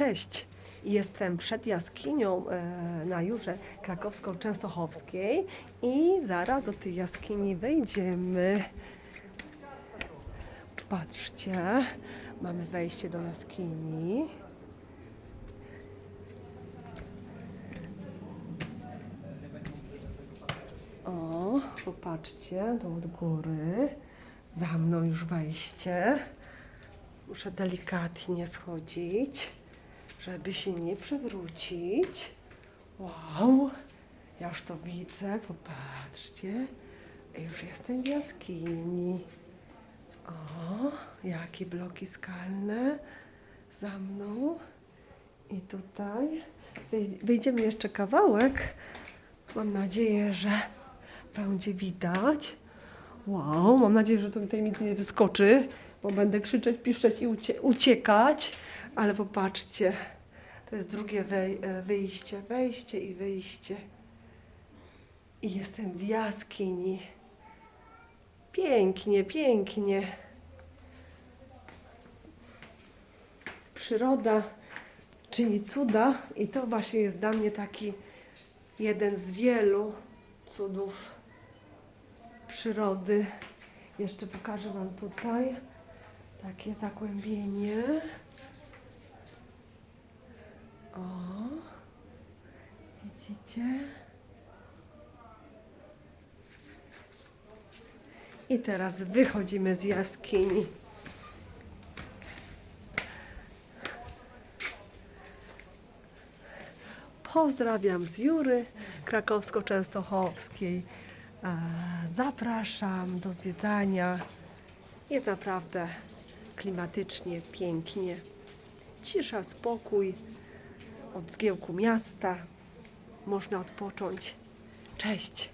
Cześć! Jestem przed jaskinią e, na Jurze Krakowsko-Częstochowskiej i zaraz do tej jaskini wejdziemy. Patrzcie, mamy wejście do jaskini. O, popatrzcie, to od góry. Za mną już wejście. Muszę delikatnie schodzić, żeby się nie przewrócić. Wow, ja już to widzę, popatrzcie. Już jestem w jaskini. O, jakie bloki skalne za mną. I tutaj wyj- wyjdziemy jeszcze kawałek. Mam nadzieję, że będzie widać. Wow, mam nadzieję, że tutaj nic nie wyskoczy, bo będę krzyczeć, piszczeć i ucie uciekać. Ale popatrzcie, to jest drugie e, wyjście, wejście i wyjście. I jestem w jaskini. Pięknie, pięknie. Przyroda czyni cuda i to właśnie jest dla mnie taki jeden z wielu cudów przyrody. Jeszcze pokażę Wam tutaj takie zagłębienie. O, widzicie? I teraz wychodzimy z jaskini. Pozdrawiam z Jury Krakowsko-Częstochowskiej. E, Zapraszam do zwiedzania. Jest naprawdę klimatycznie, pięknie. Cisza, spokój od zgiełku miasta. Można odpocząć. Cześć!